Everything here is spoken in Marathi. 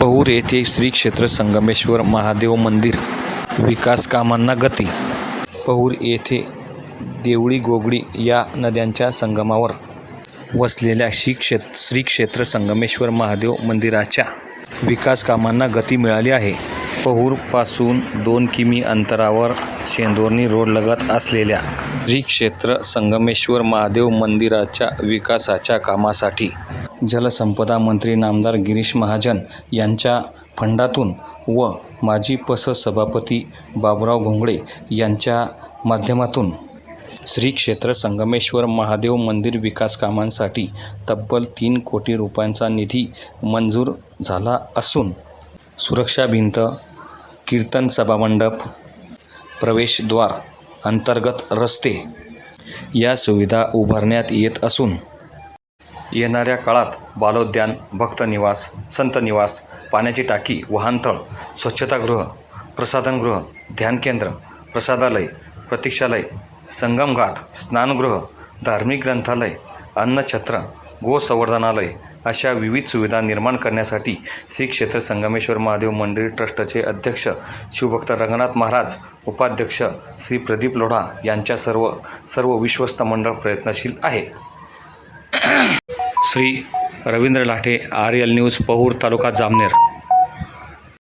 पहूर येथे श्री क्षेत्र संगमेश्वर महादेव मंदिर विकास कामांना गती. पहूर येथे देवळी गोगडी या नद्यांच्या संगमावर वसलेल्या श्री क्षेत्र श्री क्षेत्र संगमेश्वर महादेव मंदिराच्या विकास कामांना गती मिळाली आहे. पहूरपासून दोन किमी अंतरावर शेंदोर्णी रोडलगत असलेल्या श्री क्षेत्र संगमेश्वर महादेव मंदिराच्या विकासाच्या कामासाठी जलसंपदा मंत्री नामदार गिरीश महाजन यांच्या फंडातून व माजी पस सभापती बाबुराव घोंगडे यांच्या माध्यमातून श्री क्षेत्र संगमेश्वर महादेव मंदिर विकास कामांसाठी तब्बल तीन कोटी रुपयांचा निधी मंजूर झाला असून सुरक्षा भिंत कीर्तन सभामंडप प्रवेशद्वार अंतर्गत रस्ते या सुविधा उभारण्यात येत असून येणाऱ्या काळात बालोद्यान भक्तनिवास संत निवास पाण्याची टाकी वाहनतळ स्वच्छतागृह प्रसाधनगृह ध्यानकेंद्र प्रसादालय प्रतीक्षालय संगमघाट स्नानगृह धार्मिक ग्रंथालय अन्नछत्र गोसंवर्धनालय अशा विविध सुविधा निर्माण करण्यासाठी श्री क्षेत्र संगमेश्वर महादेव मंदिर ट्रस्टचे अध्यक्ष शिवभक्त रंगनाथ महाराज उपाध्यक्ष श्री प्रदीप लोढा यांच्या सर्व सर्व विश्वस्त मंडळ प्रयत्नशील आहे. Shri Ravindra Lathe R L news Pahur taluka Jamner.